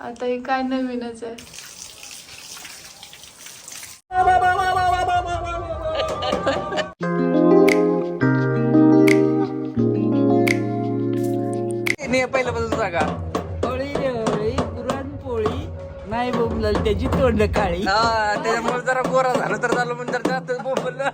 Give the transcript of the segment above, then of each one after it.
आता हे काय नवीनच आहे. नाही पहिल्यापासून सांगा. पुरणपोळी नाही बोंबल त्याची तोंड काळी. हा त्याच्यामुळे जरा गोरा झालं तर झालं म्हणून जरा जास्त बोललं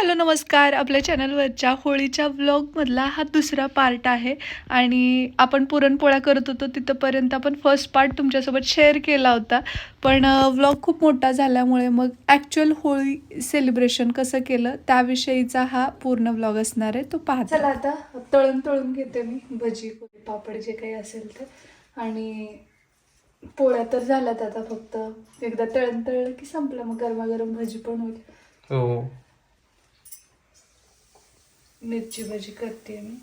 हॅलो नमस्कार. आपल्या चॅनलवरच्या होळीच्या व्लॉगमधला हा दुसरा पार्ट आहे. आणि आपण पुरणपोळ्या करत होतो तिथंपर्यंत आपण फर्स्ट पार्ट तुमच्यासोबत शेअर केला होता. पण व्लॉग खूप मोठा झाल्यामुळे मग ॲक्च्युअल होळी सेलिब्रेशन कसं केलं त्याविषयीचा हा पूर्ण व्लॉग असणार आहे. तो पहा चला आता तळून तळून घेते मी भजी पोळी, पापड जे काही असेल ते. आणि पोळ्या तर झाल्यात आता फक्त. एकदा तळण तळलं की संपलं मग गरमागरम भजी पण होईल. हो. मिरची भजी करते मी.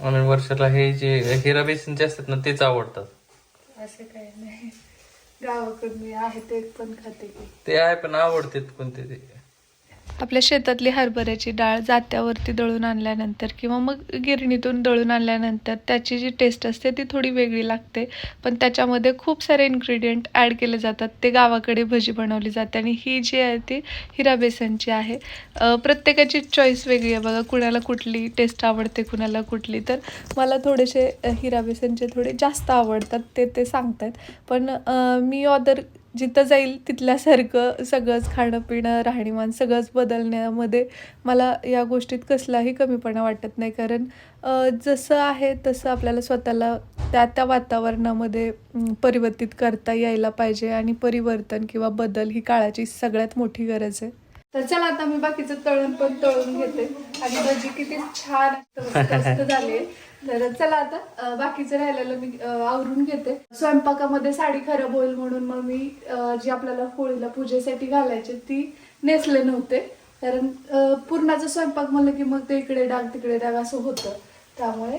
आणि वर्षाला हे जे हिरा बेसनचे असतात ना तेच आवडतात. असं काही नाही. गावाकडून मी आहे ते पण खाते की. ते आहे पण आवडते कोणते ते. आपल्या शेतातली हरभऱ्याची डाळ जात्यावरती दळून आणल्यानंतर किंवा मग गिरणीतून दळून आणल्यानंतर त्याची जी टेस्ट असते ती थोडी वेगळी लागते. पण त्याच्यामध्ये खूप सारे इन्ग्रेडियंट ॲड केले जातात. ते गावाकडे भजी बनवली जाते आणि ही जी आहे ती हिरा बेसनची आहे. प्रत्येकाची चॉईस वेगळी आहे. बघा कुणाला कुठली टेस्ट आवडते कुणाला कुठली. तर मला थोडेसे हिरा बेसनचे थोडे जास्त आवडतात ते ते सांगतात पण मी ऑदर जिथं जाईल तिथल्यासारखं सगळंच खाणं पिणं राहणीमान सगळंच बदलण्यामध्ये मला या गोष्टीत कसलाही कमीपणा वाटत नाही. कारण जसं आहे तसं आपल्याला स्वतःला त्या त्या वातावरणामध्ये परिवर्तित करता यायला पाहिजे आणि परिवर्तन किंवा बदल ही काळाची सगळ्यात मोठी गरज आहे. तर चला आता मी बाकीचं तळण पण तळून घेते. आणि भजी किती छान मस्त झाली. तर चला आता बाकीचं राहिलेलं मी आवरून घेते. स्वयंपाकामध्ये साडी खराब होईल म्हणून मग मी जी आपल्याला होळीला पूजेसाठी घालायची ती नेसले नव्हते. कारण पूर्णाचा स्वयंपाक म्हणलं की मग ते इकडे डाग तिकडे डाग असं होतं. त्यामुळे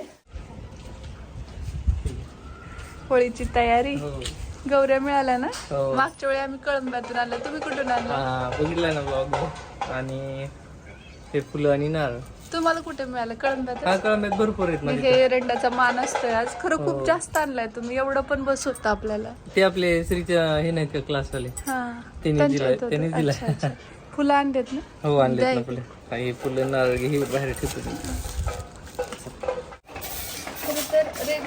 होळीची तयारी. गौऱ्या मिळाल्या ना? हो. मागच्या वेळी आम्ही कळंब्यातून आलो. तुम्ही कुठून आला? हा बघितलं ना ब्लॉग आणि हे फुलं आणि नारळ. तुम्हाला कुठे मिळालं? कळंब्यात हा कळंब्यात भरपूर आहेत माझे हे एरंडाचा मान असतोय. आज खरं खूप जास्त आणलाय तुम्ही. एवढं पण बस होतं आपल्याला. ते आपले श्रीच्या हे नाहीत का क्लासवाले? हा. त्यांनी त्यांच्या दिलाय- इथं होतं. त्यांनी दिलाय. अच्छा, अच्छा. फुलं आणतात ना? हो आणले आपले काही फुलं नारळ हे बाहेर ठेवतो खरं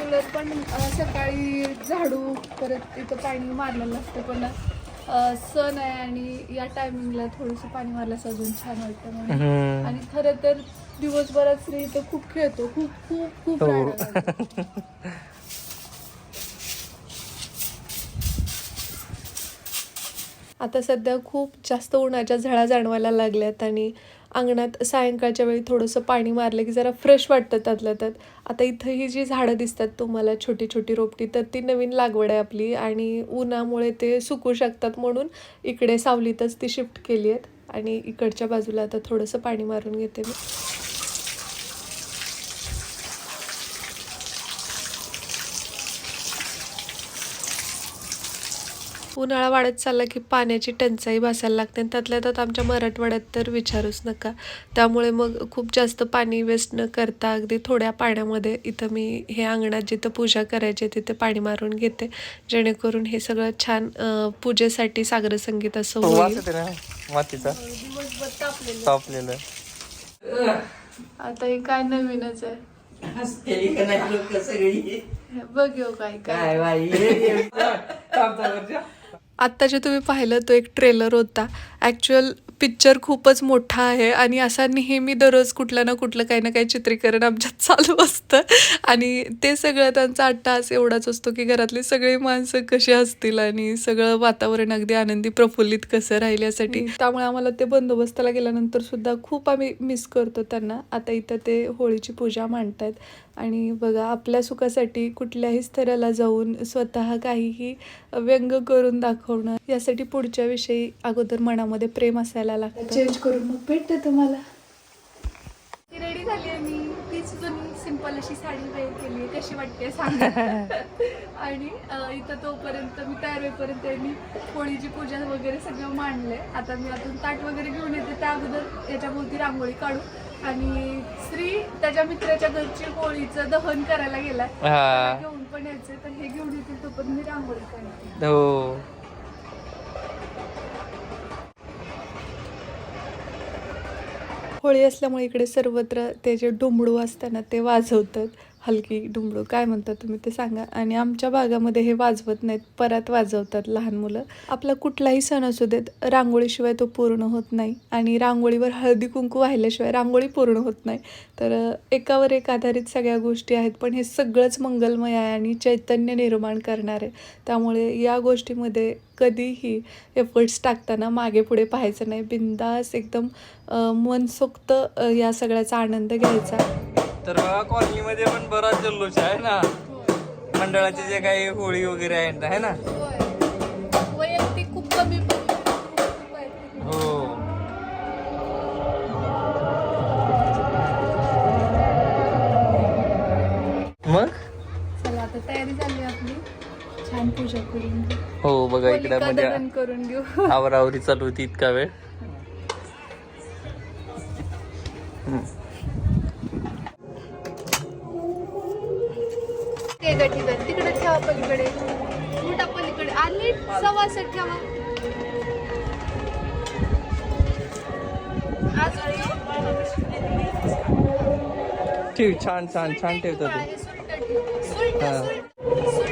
रेग्युलर पण सकाळी झाडू परत इथं पाणी मारलेलं असतं पण सण आहे आणि या टायमिंगला थोडंसं पाणी मारल्यास अजून छान वाटतं म्हणून आणि खरं तर दिवसभरात श्री इथं खूप खेळतो खूप खूप खूप हो. आता सध्या खूप जास्त उन्हाच्या झळा जाणवायला लागल्यात आणि अंगणात सायंकाळच्या वेळी थोडंसं पाणी मारलं की जरा फ्रेश वाटतं त्यातल्या त्यात. आता इथं ही जी झाडं दिसतात तुम्हाला छोटी छोटी रोपटी तर ती नवीन लागवड आहे आपली आणि उन्हामुळे ते सुकू शकतात म्हणून इकडे सावलीतच ती शिफ्ट केली आहेत. आणि इकडच्या बाजूला आता थोडंसं पाणी मारून घेते मी. उन्हाळा वाढत चालला की पाण्याची टंचाई भासायला लागते आणि त्यातल्या त्यात आमच्या मराठवाड्यात तर विचारूच नका. त्यामुळे मग खूप जास्त पाणी वेस्ट न करता अगदी थोड्या पाण्यामध्ये इथं मी हे अंगणात जिथं पूजा करायची तिथे पाणी मारून घेते. जेणेकरून हे सगळं छान पूजेसाठी सागर संगीत असं होईल. मातीचा? तापलेलं. आता हे काय नवीनच आहे? हसतेली का नाही लोक सगळी? हे बघ काय काय. काय बाई? आत्ता जे तुम्ही पाहिलं तो एक ट्रेलर होता. ॲक्च्युअल पिक्चर खूपच मोठा आहे आणि असा नेहमी दररोज कुठलं ना कुठलं काही ना काही चित्रीकरण आमच्यात चालू असतं. आणि ते सगळं त्यांचा अट्टास एवढाच असतो की घरातली सगळी माणसं कशी असतील आणि सगळं वातावरण अगदी आनंदी प्रफुल्लित कसं राहील यासाठी. त्यामुळे आम्हाला ते बंदोबस्ताला गेल्यानंतर सुद्धा खूप आम्ही मिस करतो त्यांना. आता इथं ते होळीची पूजा मांडतायत. आणि बघा आपल्या सुखासाठी कुठल्याही स्तराला जाऊन स्वतः काहीही व्यंग करून दाखवणं यासाठी पुढच्या विषयी अगोदर मनामध्ये प्रेम असायला लागतं. चेंज करून मग भेटते तुम्हाला. रेडी झाली आहे मी. तीच जुनी सिंपल अशी साडी वेअर केली आहे. कशी वाटते सांग. आणि इथं तोपर्यंत मी तयार होईपर्यंत मी होळीची पूजा वगैरे सगळं मांडलंय. आता मी आतून ताट वगैरे घेऊन येते. त्या अगोदर याच्या भोवती रांगोळी काढू आणि श्री त्याच्या मित्राच्या घरची होळीचं दहन करायला गेलाय. हा. त्याला घेऊन पण यायचंय तर हे घेऊन येतील तोपर्यंत मी रांगोळी काढते. हो. होळी असल्यामुळे इकडे सर्वत्र ते जे डुंबळू असताना ते वाजवतात. हलकी डुंबळू काय म्हणतात तुम्ही ते सांगा. आणि आमच्या भागामध्ये हे वाजवत नाहीत परत वाजवतात लहान मुलं. आपला कुठलाही सण असू देत रांगोळीशिवाय तो पूर्ण होत नाही. आणि रांगोळीवर हळदी कुंकू वाहिल्याशिवाय रांगोळी पूर्ण होत नाही. तर एकावर एक आधारित सगळ्या गोष्टी आहेत पण हे सगळंच मंगलमय आहे आणि चैतन्य निर्माण करणार. आहे त्यामुळे या गोष्टीमध्ये कधीही एफर्ट्स टाकताना मागे पुढे पाहायचं नाही. बिंदास एकदम मनसोक्त या सगळ्याचा आनंद घ्यायचा. तर बघा कॉलनीमध्ये पण बराच जल्लोष आहे ना? मंडळाचे जे काही होळी वगैरे आहेत आहे ना? वैयक्तिक खूप कमी हो. मग? चला आता तयारी झाली आपली. छान पूजा करून हो बघा इकडे म्हणजे करून घेऊ. आवरावरी चालू होती इतका वेळ. ठेव छान छान छान ठेवतो तू. हे.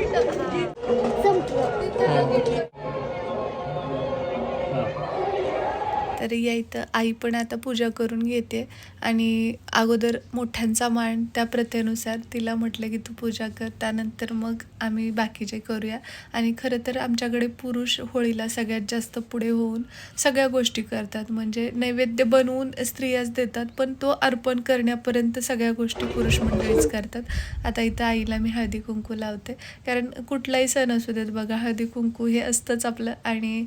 तर या इथं आई पण आता पूजा करून घेते. आणि अगोदर मोठ्यांचा मान त्या प्रथेनुसार तिला म्हटलं की तू पूजा कर त्यानंतर मग आम्ही बाकीचे करूया. आणि खरं तर आमच्याकडे पुरुष होळीला सगळ्यात जास्त पुढे होऊन सगळ्या गोष्टी करतात. म्हणजे नैवेद्य बनवून स्त्रियाच देतात पण तो अर्पण करण्यापर्यंत सगळ्या गोष्टी पुरुष मंडळीच करतात. आता इथं आईला मी हळदी कुंकू लावते. कारण कुठलाही सण असू देत बघा हळदी कुंकू हे असतंच आपलं. आणि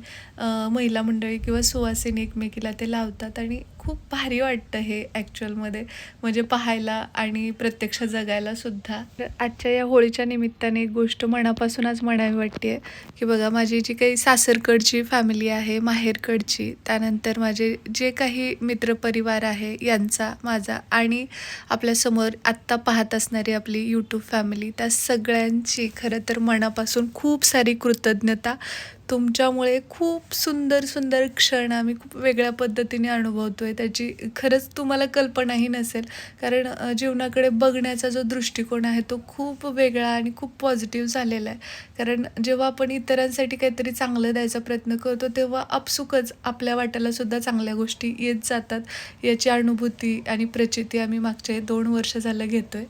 महिला मंडळी किंवा सुवासिनी एकमेकीला ते लावतात आणि खूप भारी वाटतं हे ॲक्च्युअलमध्ये म्हणजे पाहायला आणि प्रत्यक्ष जगायला सुद्धा. तर आजच्या या होळीच्या निमित्ताने एक गोष्ट मनापासूनच म्हणावी वाटते की बघा माझी जी काही सासरकडची फॅमिली आहे माहेरकडची त्यानंतर माझे जे काही मित्रपरिवार आहे यांचा माझा आणि आपल्यासमोर आत्ता पाहत असणारी आपली यूट्यूब फॅमिली त्या सगळ्यांची खरं तर मनापासून खूप सारी कृतज्ञता तुमच्यामुळे खूप सुंदर सुंदर क्षण आम्ही खूप वेगळ्या पद्धतीने अनुभवतो आहे त्याची खरंच तुम्हाला कल्पनाही नसेल. कारण जीवनाकडे बघण्याचा जो दृष्टिकोन आहे तो खूप वेगळा आणि खूप पॉझिटिव्ह झालेला आहे. कारण जेव्हा आपण इतरांसाठी काहीतरी चांगलं द्यायचा प्रयत्न करतो तेव्हा आपसुकच आपल्या वाट्याला सुद्धा चांगल्या गोष्टी येत जातात. याची अनुभूती आणि प्रचिती आम्ही मागचे दोन वर्ष झालं घेतोय.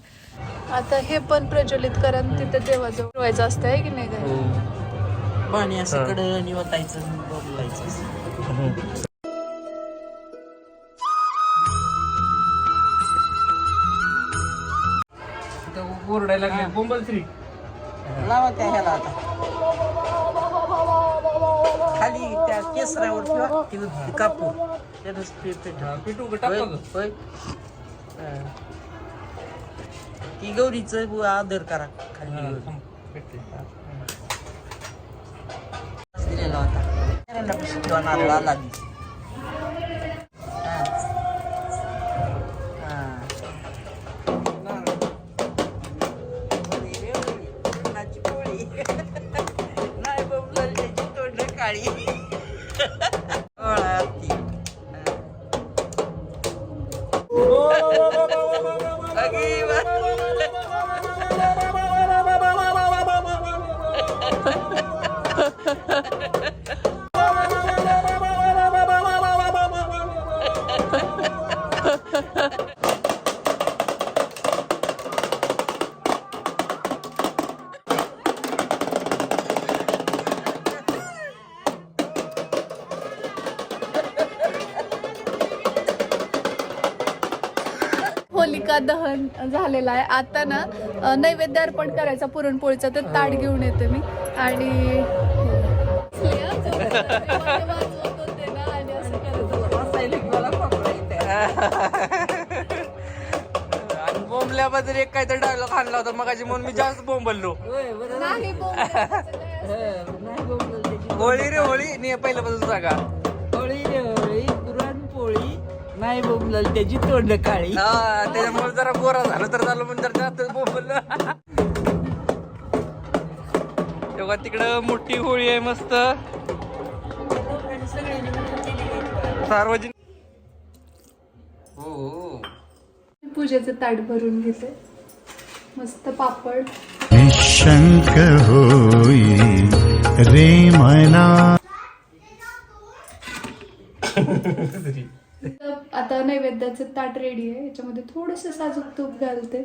आता हे पण प्रज्वलित करा तिथे देवाजवळ व्हायचं असतं आहे की नाही काय पाणी असं हा. कडे वतायचं बोलायचं ओरडायला लागले. बोंबल श्री लावा त्या ह्याला आता. खाली त्या केसरावर ठेवा ती कापू. त्यानंच पीठ पीठ पिटू होय टाकतो होय. ती गौरीचं आदर करा खाली दिलेला होता त्याला पिशवी ठेवा नारळ आला दिस. हा. हा. होळी रे होळी, होलिका होलिका दहन झालेला आहे. आता ना नैवेद्य अर्पण करायचा पुरणपोळीचा तर ताट घेऊन येते मी. आणि की. आणि बोंबल्याबद्दल एक काहीतरी डायलॉग आणला होता. मग म्हणून मी जास्त बोंबललो. हं. होळी रे होळी. नाही पहिल्यापासून सांगा. नाही बोंबलल त्याची तोंड काळी. हा त्याच्यामुळे जरा गोरा झालं तर झालं पण जरा जास्त बोंबललं. तेव्हा तिकडं मोठी होळी आहे मस्त. सार्वजनिक हो हो. पूजेचं ताट भरून घेते. मस्त पापड. निशंक होई रे मना. आता नैवेद्याचं ताट रेडी आहे. याच्यामध्ये थोडंसं साजूक तूप घालते.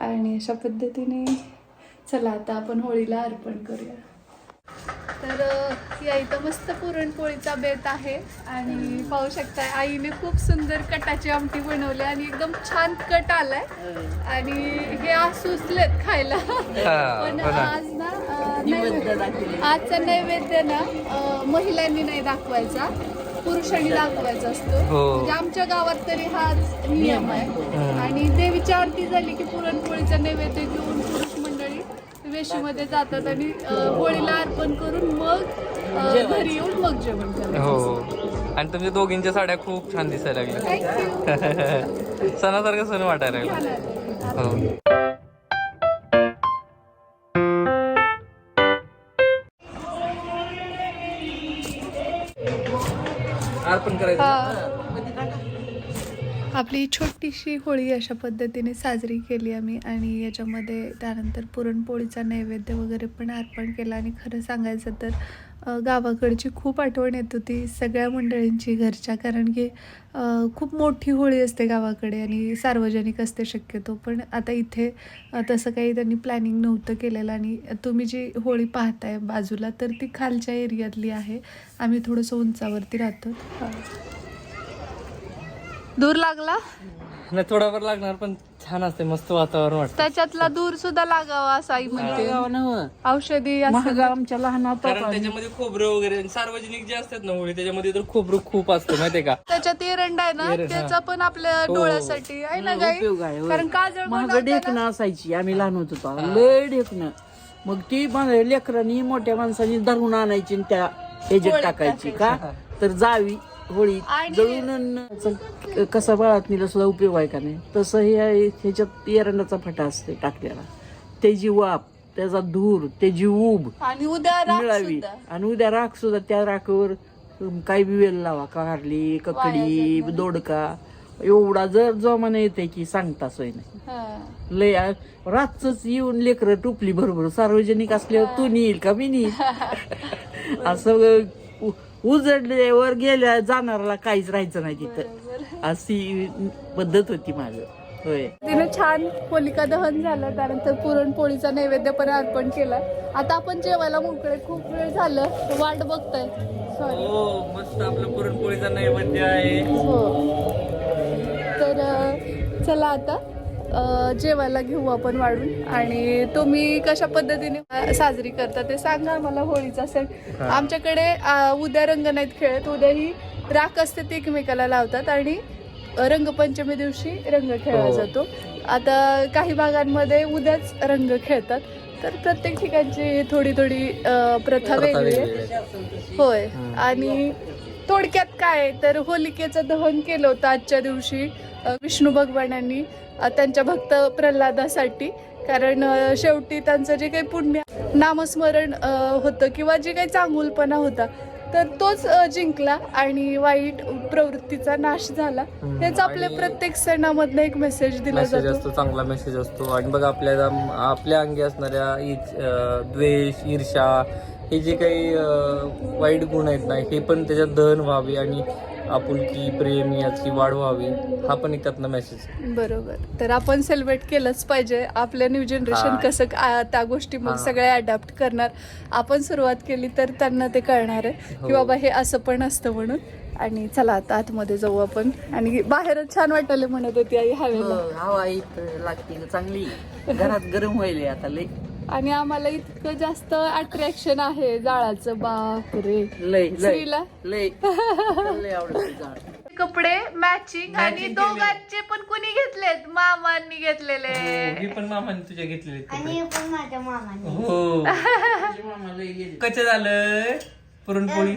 आणि अशा पद्धतीने चला आता आपण होळीला अर्पण करूया. तर या इथं मस्त पुरणपोळीचा बेत आहे. आणि पाहू शकताय आईने खूप सुंदर कटाची आमटी बनवली आणि एकदम छान कट आलाय. आणि हे आज सुचलेत खायला पण हो. आज ना. आजचा नैवेद्य ना महिलांनी नाही दाखवायचा. पुरुषांनी दाखवायचा असतो. हो. म्हणजे आमच्या गावात तरी हाच नियम आहे. आणि देवीची आरती झाली की पुरणपोळीचा नैवेद्य घेऊन पुरुष मंडळी वेशीमध्ये जातात आणि अ, होळीला अर्पण करून मग अ, घरी येऊन मग जेवण करतात हो. आणि तुमच्या दोघींच्या साड्या खूप छान दिसायला लागल्या. थँक्यू सणासारखं सण वाटायला लागला. हो. अर्पण करायचं आपली छोटीशी होळी अशा पद्धतीने साजरी केली आम्ही आणि याच्यामध्ये त्यानंतर पुरणपोळीचा नैवेद्य वगैरे पण अर्पण केला. आणि खरं सांगायचं तर गावाकडची खूप आठवण येत होती सगळ्या मंडळींची घरच्या कारण की खूप मोठी होळी असते गावाकडे आणि सार्वजनिक असते शक्यतो. पण आता इथे तसं काही त्यांनी प्लॅनिंग नव्हतं केलेलं आणि तुम्ही जी होळी पाहताय बाजूला तर ती खालच्या एरियातली आहे. आम्ही थोडंसं उंचावरती राहतो. दूर लागला? नाही थोडाफार लागणार पण छान असते मस्त वातावरण वाटतं त्याच्यातला दूर सुद्धा लागावा असं आई म्हणते नव्हं. औषधी असं महाग आमच्या लहान कारण त्याच्यामध्ये खोबरं वगैरे आणि सार्वजनिक जे असतात ना होळी त्याच्यामध्ये तर खोबरं खूप असतं माहितीये का त्याच्यात एरंडा आहे ना एरंड, हा. त्याचा पण आपल्या हो. डोळ्यासाठी आहे ना काही उपयोग आहे होय. कारण काजळ महाग बनवताना- ढेकणं असायची आम्ही लहान होतो तेव्हा. लय ढेकणं मग ती मा- लेकरांनी मोठ्या माणसांनी धरून आणायची आणि त्या ह्याच्यात टाकायची का तर जावी होळी जळून कसा बाळातनीला सुद्धा उपयोग आहे का नाही? तसं हे ह्याच्यात एरंडाचा फटा असते टाकलेला. त्याची वाप त्याचा धूर त्याची उब आणि उद्या राख मिळावी. आणि उद्या राख सुद्धा त्या राखावर काही बी वेल लावा कारली ककडी दोडका. एवढा जर जोमाने येते की सांगता सोय नाही. लय रातच येऊन लेकर टुपली बरोबर सार्वजनिक असल्यावर तू नेईल का? मी नेईल. असं उजडल्यावर गेल्या जाणाऱ्याला काहीच राहायचं नाही तिथं. अशी पद्धत होती माझं. होय. तिने छान होलिका दहन झालं त्यानंतर पुरणपोळीचा नैवेद्य पण अर्पण केला. आता आपण जेवायला मोकळे खूप वेळ झालं. वाट बघताय. सॉरी हो मस्त आपलं पुरणपोळीचा नैवेद्य आहे. हो. तर अ, चला आता. जेवायला घेऊ आपण वाढून. आणि तुम्ही कशा पद्धतीने साजरी करता ते सांगा मला होळीचा सण. आमच्याकडे उद्या रंग नाहीत खेळत. उद्या ही राख असते ती एकमेकाला लावतात आणि रंगपंचमी दिवशी रंग खेळला हो. जातो. आता काही भागांमध्ये उद्याच रंग खेळतात. तर प्रत्येक ठिकाणची थोडी थोडी प्रथा वेगळी आहे. होय. आणि थोडक्यात काय तर होलिकेचं दहन केलं होतं आजच्या दिवशी. विष्णू भगवानांनी. त्यांच्या भक्त प्रल्हादासाठी. कारण शेवटी त्यांचं जे काही पुण्य नामस्मरण होतं किंवा जे काही चांगुलपणा होता तर तोच जिंकला आणि वाईट प्रवृत्तीचा नाश झाला. हेच आपल्या प्रत्येक सणामधनं एक मेसेज दिला मेसेज जातो. असतो चांगला मेसेज असतो. आणि बघा आपल्या आपल्या अंगी असणाऱ्या द्वेष ईर्षा हे जे काही वाईट गुण आहेत ना हे पण त्याच्यात दहन व्हावे आणि आपुलकी प्रेम याची वाढ व्हावी हा पण एक त्यातनं मेसेज बरोबर. तर आपण सेलिब्रेट केलंच पाहिजे. आपल्या न्यू जनरेशन हा. कसं आ- त्या गोष्टी मग हा. सगळ्या अडॅप्ट करणार. आपण सुरुवात केली तर त्यांना ते कळणार आहे की हो. बाबा हे असं पण असतं म्हणून. आणि चला आता आतमध्ये जाऊ आपण. आणि बाहेरच छान वाटायला म्हणत होती आई हवेला. हो, हवा इथं लागते चांगली. घरात गरम व्हायले आता लय आणि आम्हाला इतकं जास्त अट्रॅक्शन आहे जाळाचं. बाप रे लय लय. श्रीला लय. लय आवडत झाड कपडे मॅचिंग आणि Matching दोघांचे पण कुणी घेतलेत? मामांनी घेतलेले. मी पण मामाने तुझ्या घेतलेले. आणि पण माझ्या मामाने. हो. मामा लय गेले. कसं झालं? पुरणपोळी?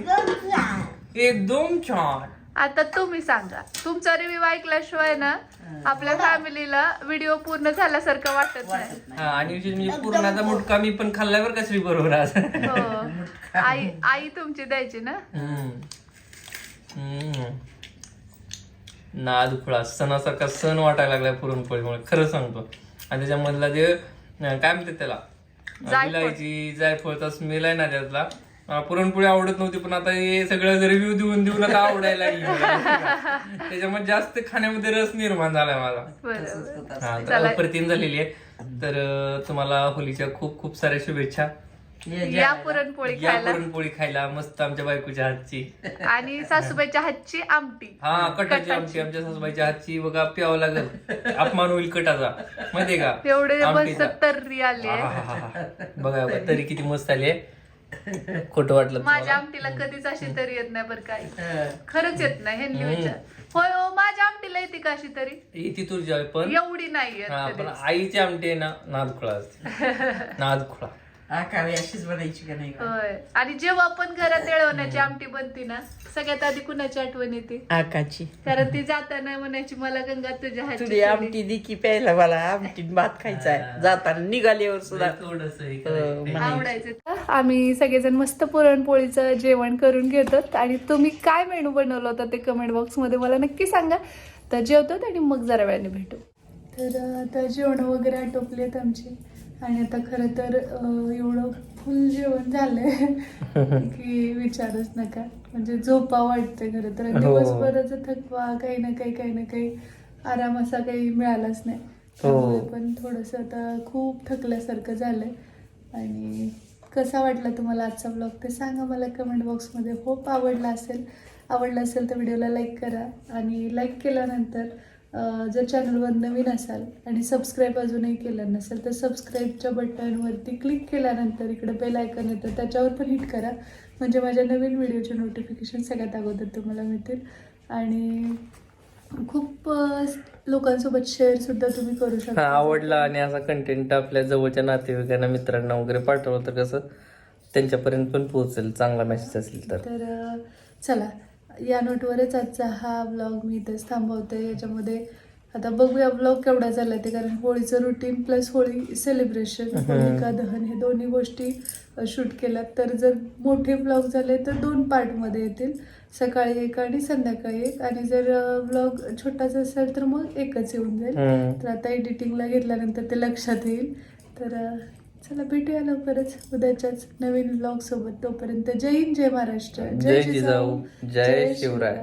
एकदम छान. आता तुम्ही सांगा. तुमचा रिव्ह्यू ऐकल्याशिवाय ना आपल्या फॅमिलीला व्हिडिओ पूर्ण झाल्यासारखं वाटत नाही. हा आणि विशेष म्हणजे पूर्णाचा मुटका मी पण खाल्ल्यावर कसली बरोबर आज. हो. आई आई तुमची द्यायची ना? हम्म. हम्म. सणासारखा सण वाटायला लागलाय पुरणपोळीमुळे खरं सांगतो. आणि त्याच्यामधला जे अं, काय म्हणतात त्याला? जायफळ. विलायची जायफळचा स्मेल आहे ना त्यातला. पुरणपोळी आवडत नव्हती पण आता हे सगळं रिव्ह्यू देऊन देऊन आता आवडायला लागली. मला. त्याच्यामुळे जास्त खाण्यामध्ये रस निर्माण झालाय माझा. हा तर अप्रतिम झालेली आहे. तर तुम्हाला होलीच्या खूप खूप साऱ्या शुभेच्छा. या पुरणपोळी या खायला. पुरणपोळी खायला मस्त आमच्या बायकोच्या हातची. आणि सासूबाईच्या हातची आमटी. हा कटाची आमची आमच्या सासूबाईच्या हातची बघा प्यावं लागल. अपमान होईल कटाचा. माहितीये का? मस्त. तर्री आली आहे. आहाहाहा. बघा बघा तरी किती मस्त आली आहे. खोटं वाटलं माझ्या? आमटीला कधीच अशी तरी येत नाही बरं काय खरंच येत नाही विचार. होय हो माझ्या आमटीला येते का अशी तरी? ही ती तुझी पण? एवढी नाही येत हा. आईची आमटी आहे ना नादखुळा असते. नादखुळा आकावे अशीच बनायची का नाही? होय. आणि जेव्हा आपण घरात येळवण्याची आमटी बनती ना सगळ्यात आधी कुणाची आठवण येते? आकाची. कारण ती जाताना म्हणायची मला गंगा तुझ्या हातची तुझी थोडी. आमटी दि की प्यायला मला आमटी भात खायचा आहे. जाताना निघाल्यावर सुद्धा. थोडस आवडायचं. आम्ही सगळेजण मस्त पुरणपोळीचं जेवण करून घेतो. आणि तुम्ही काय मेनू बनवलं होतं ते कमेंट बॉक्समध्ये मला नक्की सांगा. तर जेवतो आणि मग जरा वेळाने भेटू. तर आता जेवण वगैरे आटोपलेत आमचे. आणि आता खरं तर एवढं फुल जेवण झालंय की विचारूच नका. म्हणजे झोपा वाटते खरं तर. हो. दिवसभराचा थकवा काही ना काही काही ना काही आराम असा काही मिळालाच नाही. त्यामुळे पण थोडंसं आता खूप थकल्यासारखं झालंय. आणि कसा वाटला तुम्हाला आजचा ब्लॉग ते सांगा मला कमेंट बॉक्समध्ये होप आवडला असेल. आवडला असेल तर व्हिडिओला लाईक करा. आणि लाईक केल्यानंतर जर चॅनलवर नवीन असाल आणि सबस्क्राईब अजूनही केलं नसेल तर सबस्क्राईबच्या बटनवरती क्लिक केल्यानंतर इकडे बेल आयकन येतं त्याच्यावर पण हिट करा. म्हणजे माझ्या नवीन व्हिडिओचे नोटिफिकेशन सगळ्यात अगोदर तुम्हाला मिळतील. आणि खूप लोकांसोबत शेअर सुद्धा तुम्ही करू शकता. आवडला आणि असा कंटेंट आपल्या जवळच्या नातेवाईकांना मित्रांना वगैरे पाठवलं तर कसं त्यांच्यापर्यंत पण पोहोचेल चांगला मेसेज असेल तर. चला. या नोटवरच आजचा हा ब्लॉग मी इथेच थांबवते. याच्यामध्ये आता बघूया ब्लॉग केवढा झाला ते कारण होळीचं routine plus Holi celebration Holika दहन हे दोन्ही गोष्टी शूट केल्यात. तर जर मोठे ब्लॉग झाले तर दोन पार्टमध्ये येतील. सकाळी एक आणि संध्याकाळी एक. आणि जर ब्लॉग छोटासा असेल तर मग एकच येऊन जाईल. तर आता एडिटिंगला घेतल्यानंतर ते लक्षात येईल. तर चला भेटूया लवकरच उद्याच्याच नवीन ब्लॉग सोबत. तोपर्यंत जय हिंद जय महाराष्ट्र. जय जिजाऊ, जय शिवराय.